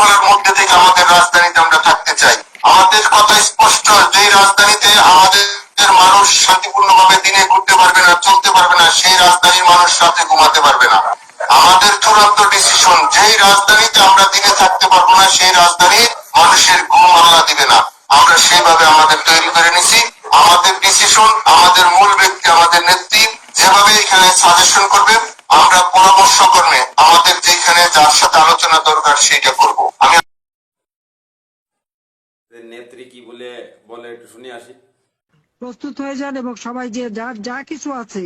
শৃঙ্খলার মধ্যে থেকে আমাদের রাজধানীতে আমরা থাকতে চাই। আমাদের কথা স্পষ্ট যে রাজধানীতে আমাদের মানুষ দিনে ঘুরতে পারবে না, চলতে পারবে না, সেই রাজধানীর মানুষ রাতে ঘুমাতে পারবে না। আমাদের চূড়ান্ত ডিসিশন যেই রাজধানীতে আমরা দিনে থাকতে পারব না, সেই রাজধানীর মানুষের ঘুম দিবে না। আমরা সেইভাবে আমাদের তৈরি করে নিছি। আমাদের ডিসিশন আমাদের মূল ব্যক্তি, আমাদের নেত্রী যেভাবে এখানে সাজেশন করবে আমরা পরামর্শ করবে আমাদের যেখানে যার সাথে আলোচনা দরকার সেইটা করব। আমি নেত্রী কি বলে বলে একটু শুনে আসি। প্রস্তুত হয়ে যান এবং সবাই যে যার যা কিছু আছে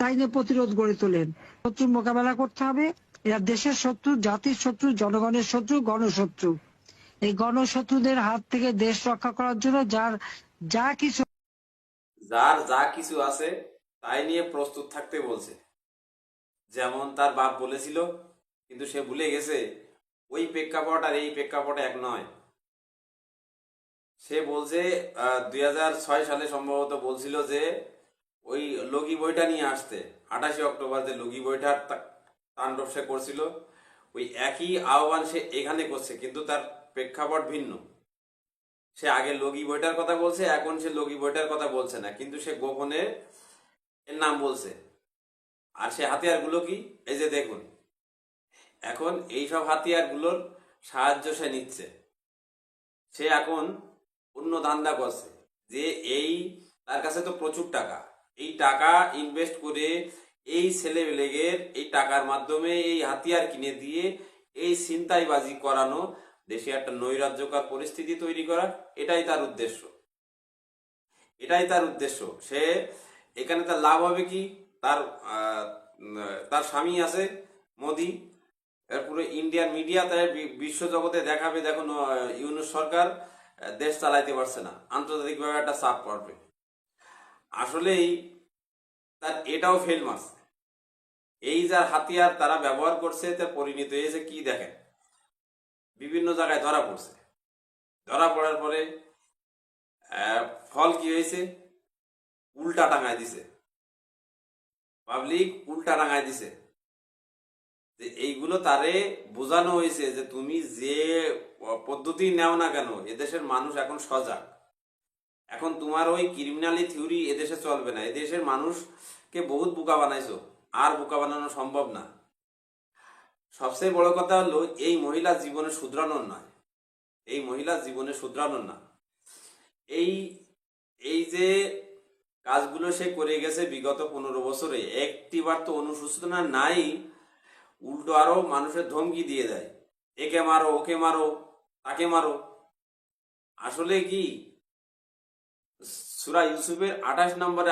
তাই নিয়ে প্রতিরোধ গড়ে তোলেন। শত্রুর মোকাবেলা করতে হবে। এরা দেশের শত্রু জাতির শত্রু জনগণের শত্রু গণশত্রু। এই গণশত্রুদের হাত থেকে দেশ রক্ষা করার জন্য যার যা কিছু যার যা কিছু আছে তাই নিয়ে প্রস্তুত থাকতে বলছে। যেমন তার বাপ বলেছিল, কিন্তু সে ভুলে গেছে, ওই প্রেক্ষাপট আর এই প্রেক্ষাপট এক নয়। সে বলছে দুই ছয় সালে সম্ভবত বলছিল যে, ওই লগি বইটা নিয়ে আসতে। আঠাশে অক্টোবর যে লগি বইটার তাণ্ডব সে করছিল, ওই একই আহ্বান সে এখানে করছে, কিন্তু তার প্রেক্ষাপট ভিন্ন। সে আগে লগি বইটার কথা বলছে, এখন সে লগি বইটার কথা বলছে না, কিন্তু সে গোপনে এর নাম বলছে। আর সে হাতিয়ারগুলো কি? এই যে দেখুন। এখন এইসব হাতিয়ারগুলোর সাহায্য সে নিচ্ছে। সে এখন অন্য ধান্দা করছে যে এই, তার কাছে তো প্রচুর টাকা। এই টাকা ইনভেস্ট করে এই ছেলেবেলেগের এই টাকার মাধ্যমে এই হাতিয়ার কিনে দিয়ে এই ছিনতাইবাজি করানো দেশে একটা নৈরাজ্যকর পরিস্থিতি তৈরি করা, এটাই তার উদ্দেশ্য। এটাই তার উদ্দেশ্য। সে, এখানে তার লাভ হবে কি? তার তার স্বামী আছে মোদি। এরপরে ইন্ডিয়ান মিডিয়া তাই বিশ্ব জগতে দেখাবে আহ, ইউনুস সরকার দেশ চালাইতে পারছে না। আন্তর্জাতিকভাবে একটা চাপ পড়বে। আসলেই তার এটাও ফেল মারছে এই যার হাতিয়ার তারা ব্যবহার করছে তার পরিণত হয়েছে কি দেখেন? বিভিন্ন জায়গায় ধরা পড়ছে। ধরা পড়ার পরে ফল কি হয়েছে? উল্টা টাঙায় দিছে। পাবলিক উল্টা টাঙায় দিছে। যে এইগুলো তারে বোঝানো হয়েছে যে তুমি যে পদ্ধতি নেও না কেন, এদেশের মানুষ এখন সজাগ। এখন তোমার ওই ক্রিমিনালি থিওরি এদেশে চলবে না। এদেশের মানুষকে বহুত বোকা বানাইছো। আর বোকা বানানো সম্ভব না। সবচেয়ে বড় কথা হলো, এই মহিলা জীবনে শুধরানোর নয় এই মহিলা জীবনে শুধরানোর না। এই এই যে কাজগুলো সে করে গেছে বিগত পনেরো বছরে। একটিবার তো অনুশোচনা নাই, উল্টো আরও মানুষের ধমকি দিয়ে দেয়। একে মারো, ওকে মারো, তাকে মারো। আসলে কি? সুরা ইউসুফের আঠাশ নম্বরে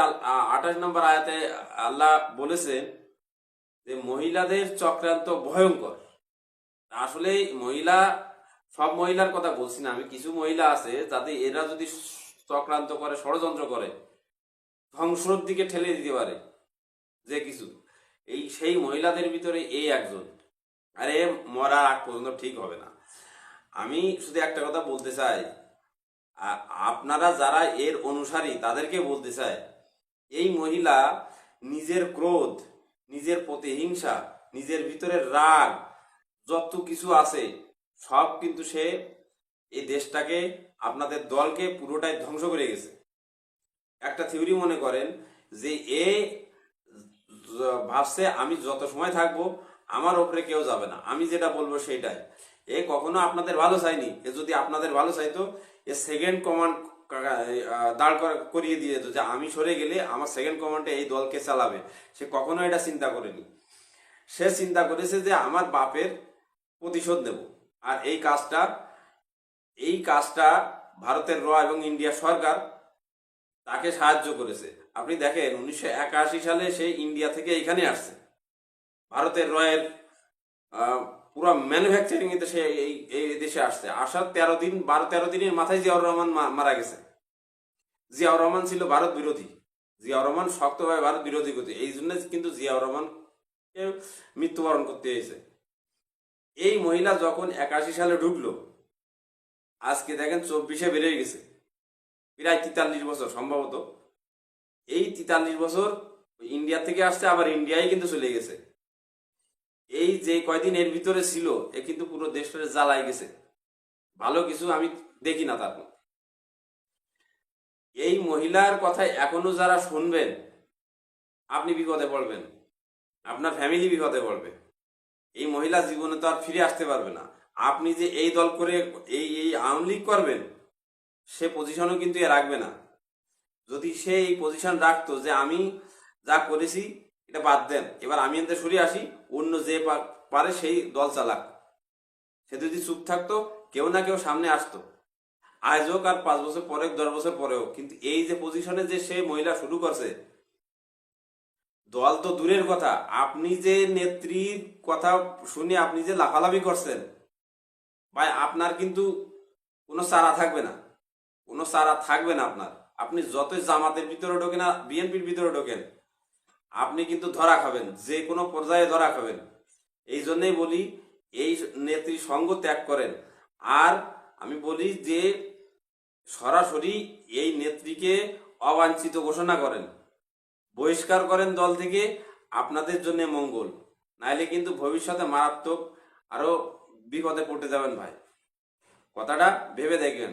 আঠাশ নম্বর আয়াতে আল্লাহ বলেছে যে, মহিলাদের চক্রান্ত ভয়ঙ্কর। আসলে মহিলা, সব মহিলার কথা বলছি না আমি, কিছু মহিলা আছে যাতে এরা যদি চক্রান্ত করে, ষড়যন্ত্র করে ধ্বংসর দিকে ঠেলে দিতে পারে। যে কিছু। এই সেই মহিলাদের ভিতরে এই একজন। আরে মরা, আগ পর্যন্ত ঠিক হবে না। আমি শুধু একটা কথা বলতে চাই। আপনারা যারা এর অনুসারী, তাদেরকে বলতে চাই, এই মহিলা নিজের ক্রোধ, নিজের প্রতিহিংসা নিজের ভিতরে রাগ, যত কিছু আছে, সব কিন্তু সে এই দেশটাকে, আপনাদের দলকে পুরোটাই ধ্বংস করে গেছে। একটা থিওরি মনে করেন যে এ ভাবছে আমি যত সময় থাকব, আমার ওপরে কেউ যাবে না। আমি যেটা বলব সেটাই এ কখনো আপনাদের ভালো চাইনি এ যদি আপনাদের ভালো চাইতো, এ সেকেন্ড কমান্ড দাঁড় করা- করিয়ে দিয়ে যেত যে আমি সরে গেলে আমার সেকেন্ড কমান্ডে এই দলকে চালাবে। সে কখনো এটা চিন্তা করেনি। সে চিন্তা করেছে যে আমার বাপের প্রতিশোধ নেব। আর এই কাজটা এই কাজটা ভারতের র এবং ইন্ডিয়া সরকার তাকে সাহায্য করেছে। আপনি দেখেন, উনিশশো একাশি সালে সে ইন্ডিয়া থেকে এখানে আসছে। ভারতের রয়ের পুরো ম্যানুফ্যাকচারিং এতে সে এই দেশে আসছে। আসার তেরো দিন, বারো তেরো দিনের মাথায় জিয়াউর রহমান মারা গেছে। জিয়াউর রহমান ছিল ভারত বিরোধী। জিয়াউর রহমান শক্তভাবে ভারত বিরোধী করতে এই জন্য কিন্তু জিয়াউর রহমানকে মৃত্যুবরণ করতে হয়েছে। এই মহিলা যখন একাশি সালে ঢুকলো, আজকে দেখেন চব্বিশে বেড়ে গেছে। প্রায় তেতাল্লিশ বছর সম্ভবত। এই তেতাল্লিশ বছর ইন্ডিয়া থেকে আসছে, আবার ইন্ডিয়ায় কিন্তু চলে গেছে। এই যে কয়দিন এর ভিতরে ছিল, এ কিন্তু পুরো দেশটা জ্বালাই গেছে। ভালো কিছু আমি দেখি না তার মধ্যে। এই মহিলার কথা এখনও যারা শুনবেন, আপনি বিপদে পড়বেন। আপনার ফ্যামিলি বিপদে পড়বে। এই মহিলা জীবনে তো আর ফিরে আসতে পারবে না। আপনি যে এই দল করে এই এই আওয়ামী লীগ করবেন সে পজিশনও কিন্তু এ রাখবে না। যদি সে এই পজিশন রাখতো যে আমি যা করেছি এটা বাদ দেন, এবার আমি এতে সরে আসি, অন্য যে পারে সেই দল চালাক। সে যদি চুপ থাকতো, কেউ না কেউ সামনে আসতো। আজ হোক আর পাঁচ বছর পরে দশ বছর পরেও কিন্তু এই যে পজিশনে যে সে মহিলা শুরু করছে, দল তো দূরের কথা। আপনি যে নেত্রীর কথা শুনে আপনি যে লাফালাফি করছেন, ভাই, আপনার কিন্তু কোনো চারা থাকবে না। কোনো চারা থাকবে না আপনার। আপনি যতই জামাতের ভিতরে ঢোকেন আর বিএনপির ভিতরে ঢোকেন, আপনি কিন্তু ধরা খাবেন, যে কোনো পর্যায়ে ধরা খাবেন। এই জন্যই বলি, এই নেত্রী সঙ্গ ত্যাগ করেন। আর আমি বলি যে, সরাসরি এই নেত্রীকে অবাঞ্ছিত ঘোষণা করেন। বহিষ্কার করেন দল থেকে, আপনাদের জন্য মঙ্গল। নাইলে কিন্তু ভবিষ্যতে মারাত্মক আরও বিপদে পড়তে যাবেন ভাই। কথাটা ভেবে দেখবেন।